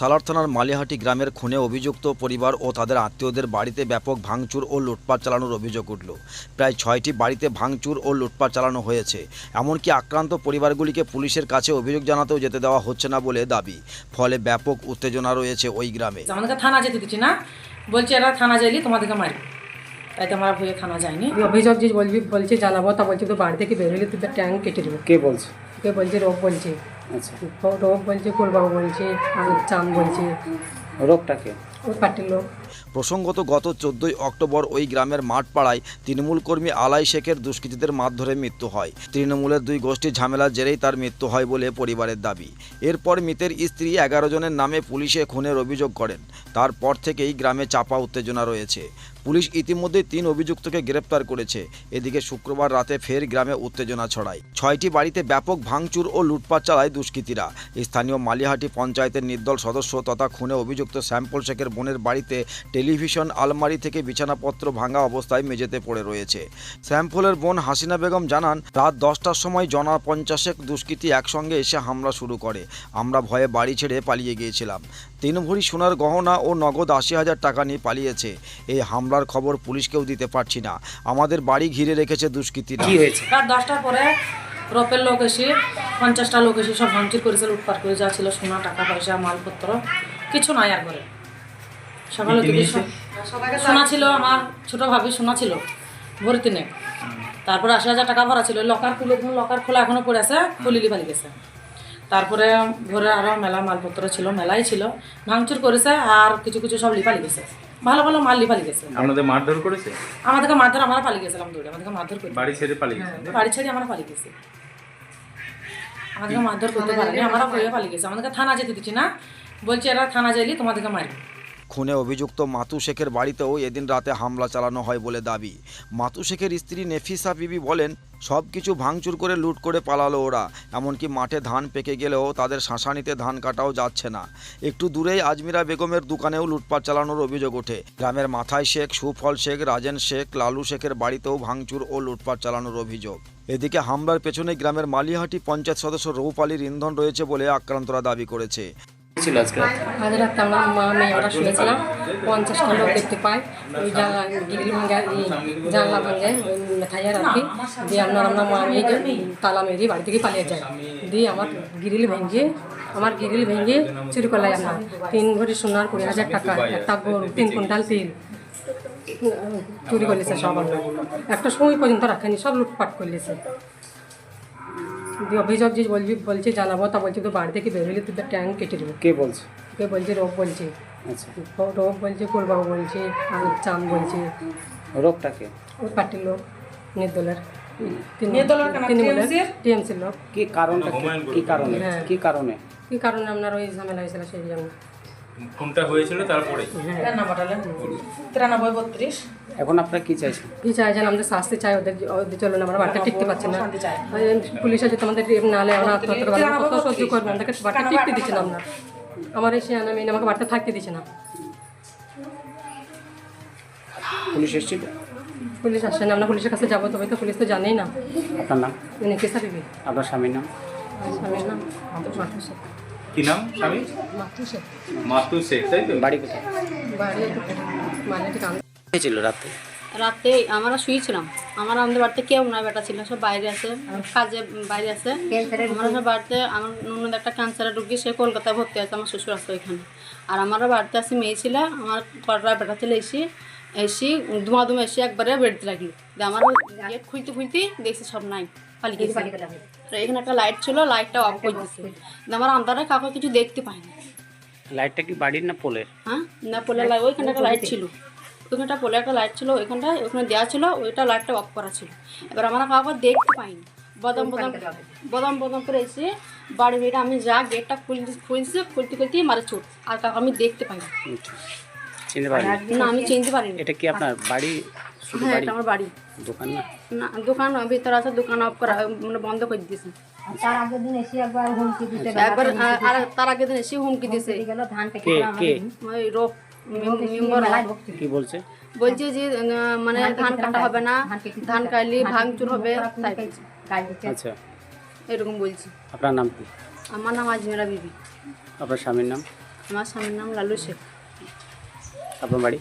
সালার থানার মালিহাটি গ্রামের খুনে অভিযুক্ত পরিবার ও তাদের আত্মীয়দের বাড়িতে ব্যাপক ভাঙচুর ও লুটপাট চালানোর অভিযোগ উঠল। প্রায় ছয়টি বাড়িতে ভাঙচুর ও লুটপাট চালানো হয়েছে। এমনকি আক্রান্ত পরিবারগুলিকে পুলিশের কাছে অভিযোগ জানাতেও যেতে দেওয়া হচ্ছে না বলে দাবি। ফলে ব্যাপক উত্তেজনা রয়েছে ওই গ্রামে। আমাদেরকে থানা যেতে দিচ্ছি না। বলছে এরা থানা যাইলি তোমাদেরকে মারবে। তাই তো আমরা ভয়ে থানা যাইনি। অভিযোগ যে বলবি বলছে জানাব তা বলছে তো বাড়ি থেকে বেরোলে তুই ট্যাঙ্ক কেটে দেবো। কে বলছে? কে বলছে রোগ বলছে। আচ্ছা। রোগ বলছে কুলবাবু বলছে আর চাম বলছে। রোগটাকে ওই পার্টির লোক প্রসঙ্গত, গত চোদ্দই অক্টোবর ওই গ্রামের মাঠপাড়ায় তৃণমূল কর্মী আলাই শেখের দুষ্কৃতীদের মারধরে মৃত্যু হয়। তৃণমূলের দুই গোষ্ঠীর ঝামেলার জেরেই তার মৃত্যু হয় বলে পরিবারের দাবি। এরপর মৃতের স্ত্রী এগারো জনের নামে পুলিশে খুনের অভিযোগ করেন। তারপর থেকেই গ্রামে চাপা উত্তেজনা রয়েছে। পুলিশ ইতিমধ্যে তিন অভিযুক্তকে গ্রেপ্তার করেছে। এদিকে শুক্রবার রাতে ফের গ্রামে উত্তেজনা ছড়ায়। ছয়টি বাড়িতে ব্যাপক ভাঙচুর ও লুটপাট চালায় দুষ্কৃতীরা। স্থানীয় মালিহাটি পঞ্চায়েতের নির্দল সদস্য তথা খুনে অভিযুক্ত স্যাম্পল শেখের বোনের বাড়িতে টেলিভিশন আলমারি থেকে বিছানাপত্র ভাঙা অবস্থায় মেঝেতে পড়ে রয়েছে। স্যাম্পলের বোন হাসিনা বেগম জানান রাত দশটার সময় জনা পঞ্চাশেক দুষ্কৃতী একসঙ্গে এসে হামলা শুরু করে। আমরা ভয়ে বাড়ি ছেড়ে পালিয়ে গিয়েছিলাম। তিন ভরি সোনার গহনা ও নগদ আশি হাজার টাকা নিয়ে পালিয়েছে। এই হামলার খবর পুলিশকেও দিতে পারছি না। আমাদের বাড়ি ঘিরে রেখেছে দুষ্কৃতীরা। কি হয়েছে? রাত দশটার পরে রপের লোক এসে পঞ্চাশটা লোক এসে সব ভাঙচুর করেছে লুটপাট করে যা ছিল সোনা টাকা পয়সা মালপত্র কিছু নাই আর করে সকালে থেকে সোনা ছিল আমার ছোট ভাবি সোনা ছিল ভরি তিনে তারপরে আশি হাজার টাকা ভরা ছিল লকার খুলে লকার খোলা এখনও পড়ে আছে খুলিলি ফালি গেছে। তারপরে ঘরে আরও মেলা মালপত্র ছিল মেলাই ছিল ভাঙচুর করেছে আর কিছু কিছু সব লিপালি গেছে। ভালো ভালো মাল লিপালি গেছে। আপনাদের মারধর করেছে? আমাদেরকে মারধর আমরা পালিয়ে গেছিলাম দৌড়ে আমাদেরকে মারধর করি বাড়ি ছেড়ে পালিয়ে গেছে? বাড়ি ছেড়ে আমরা পালিয়ে গেছি। আমাদেরকে মারধর করতে পারেনি আমরা ভয়ে পালিয়ে গেছি। আমাদেরকে থানা যেতে দিচ্ছি না বলছে এরা থানা যাইলি তোমাদেরকে মারবে। খুনে অভিযুক্ত মাতু শেখের বাড়িতেও এদিন রাতে হামলা চালানো হয় বলে দাবি। মাতু শেখের স্ত্রী নেফিসা বিবি বলেন, সব কিছু ভাঙচুর করে লুট করে পালালো ওরা, এমনকি মাঠে ধান পেকে গেলেও তাদের শাঁসানিতে ধান কাটাও যাচ্ছে না। একটু দূরেই আজমিরা বেগমের দোকানেও লুটপাট চালানোর অভিযোগ ওঠে। গ্রামের মাথায় শেখ, সুফল শেখ, রাজেন শেখ, লালু শেখের বাড়িতেও ভাঙচুর ও লুটপাট চালানোর অভিযোগ। এদিকে হামলার পেছনে গ্রামের মালিহাটি পঞ্চায়েত সদস্য রৌপালির ইন্ধন রয়েছে বলে আক্রান্তরা দাবি করেছে। ছিল আজকে আজ রাতে আমরা মা, মেয়ে আমরা শুনেছিলাম পঞ্চাশটা লোক দেখতে পাই। ওই জানলা গিরিল ভাঙা জানলা ভাঙে মেথাইয়ার আর কি। দিয়ে আপনার আমরা মা মেয়েকে তালা মেরে বাড়ি থেকে পালিয়ে যায় দিয়ে আমার গিরিল ভেঙে, আমার গিরিল ভেঙে চুরি করলাই আমরা। তিন ভরি সোনার কুড়ি হাজার টাকা, একটা গরু, তিন কুইন্টাল তেল। চুরি করলেছে সব। একটা সময় পর্যন্ত রাখেনি, সব লুটপাট করলেছে দিয়ে অভিযোগ যে বলবি বলছে জ্বালাবো তা বলছে তো বাড়ি থেকে বেরোলে তুই ট্যাঙ্ক কেটে দেবো। কে বলছে? কে বলছে? রোগ বলছে। আচ্ছা। রোগ বলছে কোরবাবু বলছে আর চাম বলছে। রোগটাকে ওই পার্টির লোক নির্দলের কি কারণটা কি? কি কারণে? হ্যাঁ। কি কারণে? কি কারণে আপনার ওই ঝামেলা হয়েছিল সেই জন্য? ফোনটা হয়েছিল তারপরে। তিরানব্বই বত্রিশ। এখন আপনারা কি চাইছেন? কি চাইছেন? আমাদের শাস্তি চাই ওদের ওদের চলুন আমরা বাড়িতে টিকতে পারছি না। পুলিশ আছে তোমাদের নালে আমরা আত্মহত্যা করব কত সহ্য করব? আমাদেরকে বাড়িতে টিকতে দিচ্ছে না আমরা। আমার এই শিয়ানা মেয়ে আমাকে বাড়িতে থাকতে দিচ্ছে না। পুলিশ এসেছিল? পুলিশ আসছে না আমরা পুলিশের কাছে যাব তবে তো পুলিশ তো জানেই না। আপনার নাম? উনি কেসা দিবি আপনার স্বামীর নাম? স্বামীর নাম কি নাম স্বামী? মাতৃ শেখ। মাতু শেখ তাই তো? বাড়ি কোথায়? বাড়ি মানে হয়েছিল রাতে? রাতে আমরা শুয়েছিলাম। আমার আমাদের বাড়িতে কেউ না বেটা ছিল সব বাইরে আছে কাজে বাইরে আছে। আমরা সব বাড়িতে আমার ননদ একটা ক্যান্সারের রুগী সে কলকাতায় ভর্তি আছে আমার শ্বশুর আছে ওইখানে। আর আমারও বাড়িতে আছে মেয়ে ছিল আমার কটরা বেটা ছিল এসে এসে দুমা দুমা এসে একবারে বেড়তে লাগল আমার গেট খুলতে খুলতে দেখছি সব নাই পালিয়ে গেছে। তো এখানে একটা লাইট ছিল লাইটটা অফ করে দিচ্ছে আমার আন্দারে কাউকে কিছু দেখতে পাইনি লাইটটা কি বাড়ির না পোলের? হ্যাঁ না পোলের লাইট ওইখানে একটা লাইট ছিল। ওইখানটা পোলে একটা লাইট ছিল ওইখানটায় ওখানে দেওয়া ছিল ওইটা লাইটটা অফ করা ছিল। এবার আমরা কাউকে দেখতে পাইনি বদম বদম বদম বদম করে এসে বাড়ি বেড়ে আমি যা গেটটা খুলতে খুলছি খুলতে খুলতে মারে চোট। আর কাউকে আমি দেখতে পাইনি। চিনতে পারেন। না আমি চিনতে পারিনি। এটা কি আপনার বাড়ি? শুধু হ্যাঁ বাড়ি? আমার বাড়ি। দোকান না? না দোকান ভিতরে আছে দোকান অফ করা মানে বন্ধ করে দিয়েছে। তার আগের দিন এসে একবার হুমকি দিতে একবার আর তার আগের দিন এসে হুমকি দিয়েছে। গেল ধান থেকে কে কে? ওই রোগ কি বলছে? বলছে যে মানে ধান কাটা হবে না ধান কাটলে ভাঙচুর হবে আচ্ছা। এরকম বলছি। আপনার নাম কি? আমার নাম আজমেরা বিবি। আপনার স্বামীর নাম? আমার স্বামীর নাম লালু শেখ। আপনার বাড়ি?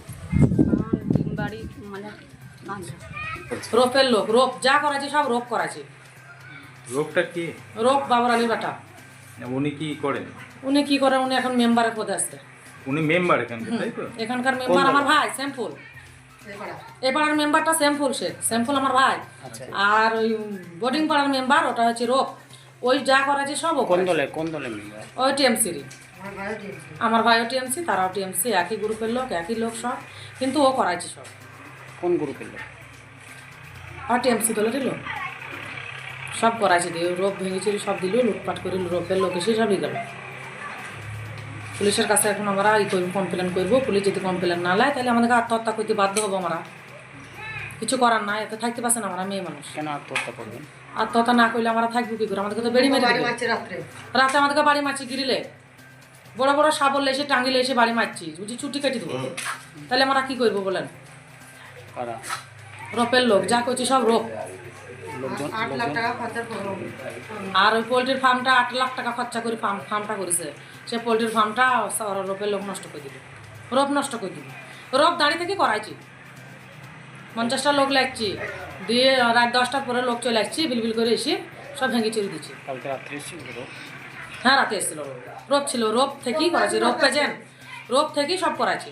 বাড়ি মানে রোপের লোক রোপ যা করাছে সব রোপ করাছে। রোগটা কি? রোপ বাবার আলী বাটা। উনি কি করেন? উনি কি করে উনি এখন মেম্বারের পদে আসছে উনি মেম্বার এখানকার তাই তো? এখানকার মেম্বার আমার ভাই শ্যামফুল। এপাড়ার মেম্বারটা শ্যামফুল শেখ শ্যামফুল আমার ভাই। আর ওই বোর্ডিং পাড়ার মেম্বার ওটা হচ্ছে রোপ। ওই যা করাছে সব কোন। দলে কোন দলে মেম্বার ওই টিএমসির আমার ভাইও টিএমসি। তারাও টিএমসি একই গ্রুপের লোক একই লোক সব কিন্তু ও করাইছে সব। কোন গ্রুপের লোক? আর টিএমসি দলের লোক। সব করাইছে দিয়ে রোপ ভেঙেছিল সব দিল লুটপাট করে রোপের লোক এসে সবই গেল। পুলিশের কাছে এখন আমরা ই করব কমপ্লেন করব পুলিশ যদি কমপ্লেন না নেয় তাহলে আমাদেরকে আত্মহত্যা করতে বাধ্য হব আমরা। কিছু করার নাই এতে থাকতে পারছে না আমরা মেয়ে মানুষ। কেন আত্মহত্যা করবেন? আত্মহত্যা না করলে আমরা থাকব কি করে? আমাদেরকে তো বেড়ি মেরে দিবে। রাতে আমাদেরকে বাড়ি মাছি গিরিলে। বড় বড় সাবল এসে টাঙ্গিলে এসে বাড়ি মারছি বুঝি ছুটি কাটি দেবো। তাহলে আমরা কি করব বলেন? কারা? রোপের লোক যা করছি সব রোপ। আর ওই পোলট্রির ফার্মটা আট লাখ টাকা খরচা করে ফার্ম ফার্মটা করেছে। সে পোলট্রির ফার্মটা রোপের লোক নষ্ট করে দিবে রোপ নষ্ট করে দিবে রোপ দাঁড়িয়ে থেকে করাইছি। পঞ্চাশটা লোক লাগছি। দিয়ে রাত দশটার পরে লোক চলে আসছি বিলবিল করে এসে সব ভেঙে চুরি দিচ্ছি। কালকে রাত্রে হ্যাঁ রাতে এসেছিল রোপ। ছিল রোপ থেকেই করাইছি রোপ পেজেন রোপ থেকেই সব করাইছি।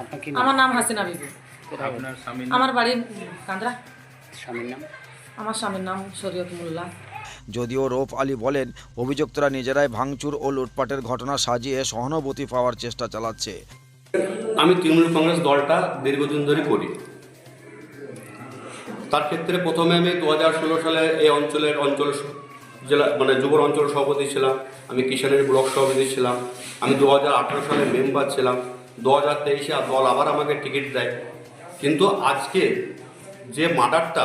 আপনার কি আমার নাম হাসিনা বিবি। আমার বাড়ি কান্দ্রা স্বামীর নাম? আমার স্বামীর নাম শরীয়ত মোল্লা। যদিও রৌফ আলী বলেন অভিযুক্তরা নিজেরাই ভাঙচুর ও লুটপাটের ঘটনা সাজিয়ে সহানুভূতি পাওয়ার চেষ্টা চালাচ্ছে। আমি তৃণমূল কংগ্রেস দলটা দীর্ঘদিন ধরে করি। তার ক্ষেত্রে প্রথমে আমি দু হাজার ষোলো সালে এই অঞ্চলের অঞ্চল জেলা মানে যুবর অঞ্চল সভাপতি ছিলাম, আমি কিষানের ব্লক সভাপতি ছিলাম, আমি দু হাজার আঠেরো সালে মেম্বার ছিলাম, দু হাজার তেইশে দল আবার আমাকে টিকিট দেয়। কিন্তু আজকে যে মার্ডারটা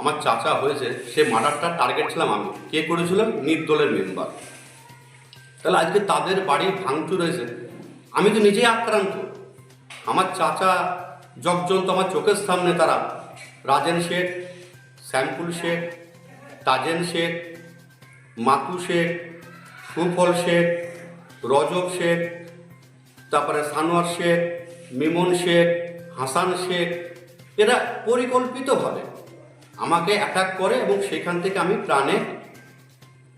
আমার চাচা হয়েছে, সে মার্ডারটা টার্গেট ছিলাম আমি। কে করেছিলাম নির্দলের মেম্বার। তাহলে আজকে তাদের বাড়ি ভাঙচুর হয়েছে। আমি তো নিজেই আক্রান্ত। আমার চাচা জগজন্ত আমার চোখের সামনে তারা। রাজেন শেখ শ্যামপুল শেখ তাজেন শেখ মাতু শেখ সুফল শেখ রজব শেখ তারপরে সানোয়ার শেখ মিমন শেখ হাসান শেখ এরা পরিকল্পিতভাবে আমাকে অ্যাটাক করে এবং সেখান থেকে আমি প্রাণে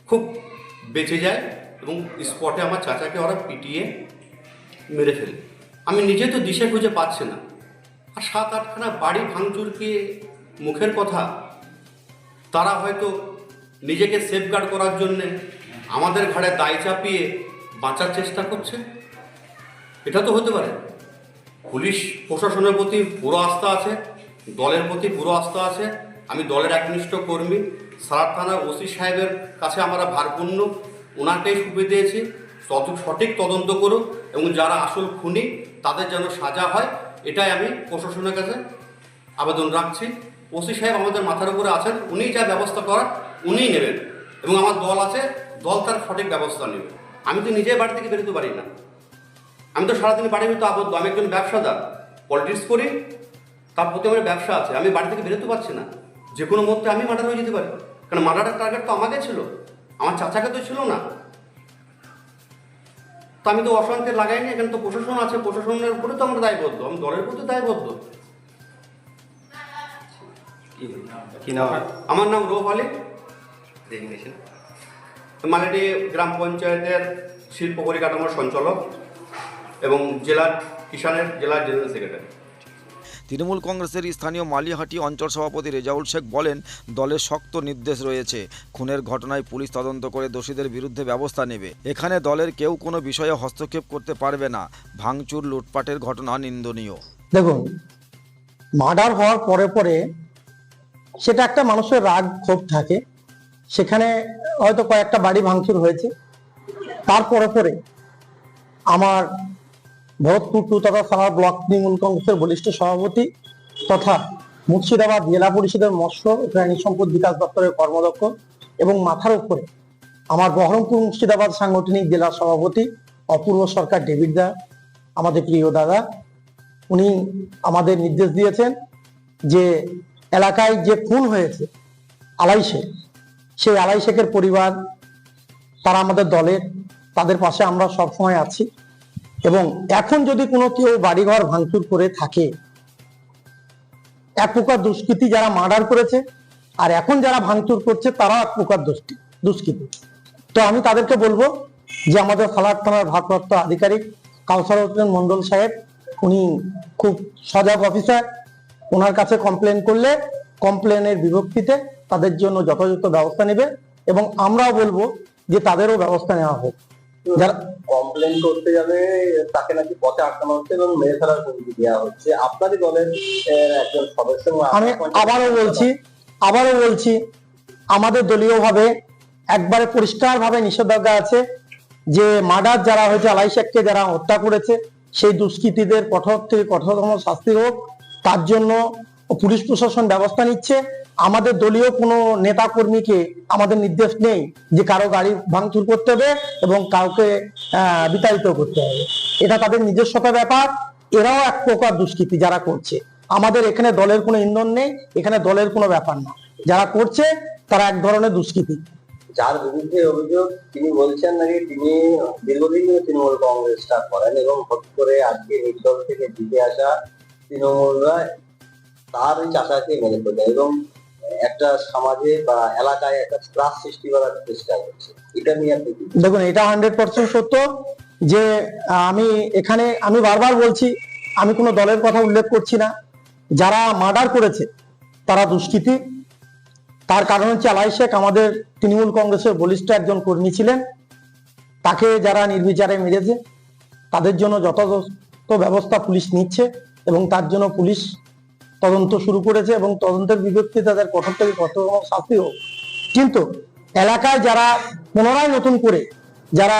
খুব বেঁচে যাই এবং স্পটে আমার চাচাকে ওরা পিটিয়ে মেরে ফেলে। আমি নিজে তো দিশে খুঁজে পাচ্ছি না। আর সাত আটখানা বাড়ি ভাঙচুর কি মুখের কথা? তারা হয়তো নিজেকে সেফগার্ড করার জন্যে আমাদের ঘাড়ে দায় চাপিয়ে বাঁচার চেষ্টা করছে। এটা তো হতে পারে। পুলিশ প্রশাসনের প্রতি পুরো আস্থা আছে, দলের প্রতি পুরো আস্থা আছে। আমি দলের একনিষ্ঠ কর্মী সারার থানার ওসি সাহেবের কাছে আমরা ভারপূর্ণ ওনাকেই সুবিধে দিয়েছি। সঠিক তদন্ত করুক এবং যারা আসল খুনি, তাদের যেন সাজা হয়, এটাই আমি প্রশাসনের কাছে আবেদন রাখছি। ওসি সাহেব আমাদের মাথার উপরে আছেন উনিই যা ব্যবস্থা করার উনিই নেবেন। এবং আমার দল আছে দল তার সঠিক ব্যবস্থা নেবে। আমি তো নিজেই বাড়ি থেকে বেরোতে পারি না। আমি তো সারাদিন বাড়ির ভিতরে আবদ্ধ। আমি একজন ব্যবসাদার। পলিটিক্স করি তার প্রতি আমার ব্যবসা আছে। আমি বাড়ি থেকে বেরোতে পারছি না। যে কোনো মুহূর্তে আমি মার্ডার হয়ে যেতে পারি। কারণ মার্ডারের টার্গেট তো আমাকে ছিল। আমার চাচাকে তো ছিল না। তো আমি তো অশান্তি লাগাইনি। এখানে তো প্রশাসন আছে। প্রশাসনের উপরে তো আমরা দায়বদ্ধ। আমি দলের প্রতি দায়বদ্ধ। আমার নাম রোহ আলী। মালাডি গ্রাম পঞ্চায়েতের শিল্প পরিকাঠামোর সঞ্চালক এবং জেলার কিষানের জেলার জেনারেল সেক্রেটারি। তৃণমূল কংগ্রেসের স্থানীয় মালিহাটি অঞ্চল সভাপতি রেজাউল শেখ বলেন দলের শক্ত নির্দেশ রয়েছে। খুনের ঘটনায় পুলিশ তদন্ত করে দোষীদের বিরুদ্ধে ব্যবস্থা নেবে। এখানে দলের কেউ কোনো বিষয়ে হস্তক্ষেপ করতে পারবে না। ভাঙচুর লুটপাটের ঘটনা নিন্দনীয়। দেখুন মার্ডার হওয়ার পরে পরে সেটা একটা মানুষের রাগ ক্ষোভ থাকে। সেখানে হয়তো কয়েকটা বাড়ি ভাঙচুর হয়েছে। তারপরে পরে আমার ভরতপুর টু তথা সারা ব্লক তৃণমূল কংগ্রেসের বলিষ্ঠ সভাপতি তথা মুর্শিদাবাদ জেলা পরিষদের মৎস্য প্রাণী সম্পদ বিকাশ দপ্তরের কর্মদক্ষ এবং মাথার উপরে আমার বহরমপুর মুর্শিদাবাদ সাংগঠনিক জেলা সভাপতি অপূর্ব সরকার ডেভিড দা, আমাদের প্রিয় দাদা, উনি আমাদের নির্দেশ দিয়েছেন যে এলাকায় যে খুন হয়েছে আলাই শেখ সেই আলাই শেখের পরিবার, তারা আমাদের দলের, তাদের পাশে আমরা সবসময় আছি। এবং এখন যদি কোনো কেউ বাড়িঘর ভাঙচুর করে থাকে, এক প্রকার দুষ্কৃতী যারা মার্ডার করেছে, আর এখন যারা ভাঙচুর করছে, তারা এক প্রকার দুষ্কৃতি। তো আমি তাদেরকে বলব যে আমাদের ফালার থানার ভারপ্রাপ্ত আধিকারিক কাউসার হোসেন মন্ডল সাহেব, উনি খুব সজাগ অফিসার। ওনার কাছে কমপ্লেন করলে, কমপ্লেনের বিভক্তিতে তাদের জন্য যথাযথ ব্যবস্থা নেবে এবং আমরাও বলব যে তাদেরও ব্যবস্থা নেওয়া হোক। যারা কমপ্লেন করতে যাবে তাকে নাকি পথে আটকানো হচ্ছে এবং মেরে ফেলার হুমকি দেওয়া হচ্ছে। আপনারই দলের একজন সদস্য আমি আবারও বলছি আবারও বলছি আমাদের দলীয়ভাবে একবারে পরিষ্কারভাবে নিষেধাজ্ঞা আছে যে মার্ডার যারা হয়েছে আলাই শেখকে যারা হত্যা করেছে সেই দুষ্কৃতীদের কঠোর থেকে কঠোরতম শাস্তি হোক। তার জন্য পুলিশ প্রশাসন ব্যবস্থা নিচ্ছে। আমাদের দলীয় কোনো নেতা কর্মীকে আমাদের নির্দেশ নেই যে কারও গাড়ি ভাঙচুর করতে হবে এবং কাউকে বিতাড়িত করতে হবে। এটা তাদের নিজস্বতা ব্যাপার। এরাও এক প্রকার দুষ্কৃতি যারা করছে। আমাদের এখানে দলের কোনো ইন্ধন নেই, এখানে দলের কোনো ব্যাপার না। যারা করছে, তারা এক ধরনের দুষ্কৃতি। যার বিরুদ্ধে অভিযোগ, তিনি বলছেন নাকি তিনি দীর্ঘদিন ধরে তৃণমূল কংগ্রেসটা করেন এবং হট করে আজকে নির্দল থেকে জিতে আসা তৃণমূলরা তার চাষাকে মেনে ফেলে এবং একটা সমাজে বা এলাকায় একটা ত্রাস সৃষ্টি করার চেষ্টা করছে। এটা নিয়ে আপনি দেখুন, এটা হান্ড্রেড পার্সেন্ট সত্য যে আমি এখানে, আমি বারবার বলছি, আমি কোনো দলের কথা উল্লেখ করছি না। যারা মার্ডার করেছে, তারা দুষ্কৃতী। তার কারণ হচ্ছে আলাই শেখ আমাদের তৃণমূল কংগ্রেসের বলিষ্ঠ একজন কর্মী ছিলেন। তাকে যারা নির্বিচারে মেরেছে, তাদের জন্য যথাযথ ব্যবস্থা পুলিশ নিচ্ছে এবং তার জন্য পুলিশ তদন্ত শুরু করেছে এবং তদন্তের বিভক্তি তাদের কঠোর থেকে কঠোর শাস্তি হোক। কিন্তু এলাকায় যারা পুনরায় নতুন করে যারা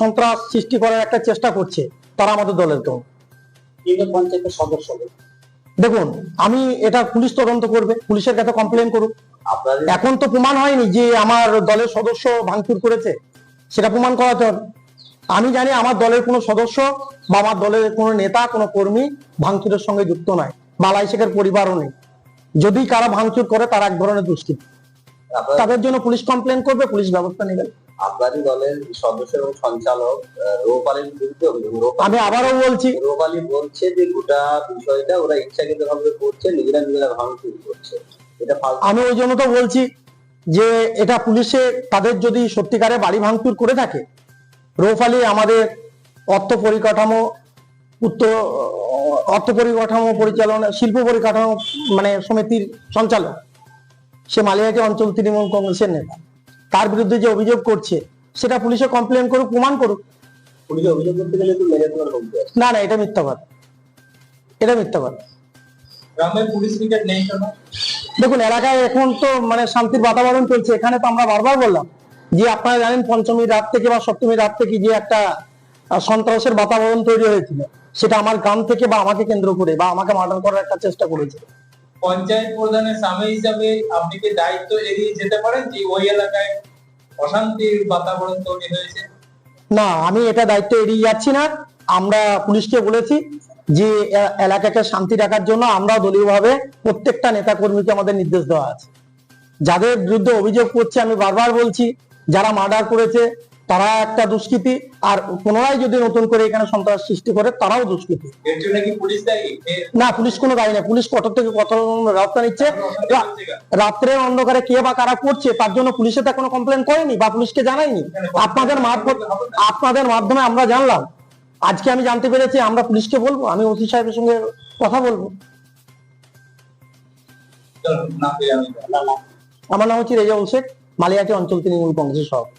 সন্ত্রাস সৃষ্টি করার একটা চেষ্টা করছে তারা আমাদের দলের কেউ পঞ্চায়েতের সদস্য। দেখুন আমি এটা পুলিশ তদন্ত করবে পুলিশের কাছে কমপ্লেন করুক। এখন তো প্রমাণ হয়নি যে আমার দলের সদস্য ভাঙচুর করেছে সেটা প্রমাণ করাতে হবে। আমি জানি আমার দলের কোনো সদস্য বা আমার দলের কোনো নেতা কোনো কর্মী ভাঙচুরের সঙ্গে যুক্ত নয়। বালাই শেখের পরিবারও নেই। যদি কারা ভাঙচুর করে তারা এক ধরনের দুষ্কৃতি। তাদের জন্য পুলিশ কমপ্লেন করবে পুলিশ ব্যবস্থা নেবে। আপনারই দলের সদস্য এবং সঞ্চালক আহ, বিরুদ্ধে আমি আবারও বলছি রৌপালি বলছে যে গোটা বিষয়টা ওরা ইচ্ছাকৃত ভাবে করছে নিজেরা নিজেরা ভাঙচুর করছে। এটা আমি ওই জন্য তো বলছি যে এটা পুলিশে তাদের যদি সত্যিকারে বাড়ি ভাঙচুর করে থাকে রৌফালি আমাদের অর্থ পরিকাঠামো উত্তর অর্থ পরিকাঠামো পরিচালনা শিল্প পরিকাঠামো মানে সমিতির সঞ্চালক। সে মালিয়াকে অঞ্চল তৃণমূল কংগ্রেসের নেতা। তার বিরুদ্ধে যে অভিযোগ করছে সেটা পুলিশে কমপ্লেন করুক প্রমাণ করুক। না না এটা মিথ্যা কথা। এটা মিথ্যা কথা। গ্রামের পুলিশ ব্রিগেড নেই কেন? দেখুন এলাকায় এখন তো মানে শান্তির বাতাবরণ চলছে। এখানে তো আমরা বারবার বললাম যে আপনারা জানেন পঞ্চমী রাত থেকে বা সপ্তমী রাত থেকে যে একটা সন্ত্রাসের বাতাবরণ তৈরি হয়েছিল। সেটা আমার গ্রাম থেকে বা আমাকে কেন্দ্র করে বা আমাকে মার্ডার করার একটা চেষ্টা করেছে। পঞ্চায়েত প্রধানের স্বামী হিসাবে আপনি কি দায়িত্ব এড়িয়ে যেতে পারেন যে ওই এলাকায় অশান্তির বাতাবরণ তৈরি হয়েছে? না আমি এটা দায়িত্ব এড়িয়ে যাচ্ছি না। আমরা পুলিশকে বলেছি যে এলাকাকে শান্তি রাখার জন্য আমরা দলীয়ভাবে প্রত্যেকটা নেতা কর্মীকে আমাদের নির্দেশ দেওয়া আছে। যাদের বিরুদ্ধে অভিযোগ করছে আমি বারবার বলছি যারা মার্ডার করেছে তারা একটা দুষ্কৃতী আর পুনরায় যদি নতুন করে এখানে সন্ত্রাস সৃষ্টি করে তারাও দুষ্কৃতী। না পুলিশ কোনো দায়ী না। পুলিশ কঠোর থেকে কঠোর ব্যবস্থা নিচ্ছে। রাত্রে অন্ধকারে কে বা কারা করছে তার জন্য পুলিশে তো কোনো কমপ্লেন করেনি বা পুলিশকে জানায়নি। আপনাদের মারফত আপনাদের মাধ্যমে আমরা জানলাম। আজকে আমি জানতে পেরেছি আমরা পুলিশকে বলব আমি ওসি সাহেবের সঙ্গে কথা বলব। আমার নাম হচ্ছে রেজাউল শেখ মালিয়াটি অঞ্চল তৃণমূল কংগ্রেসের সভাপতি।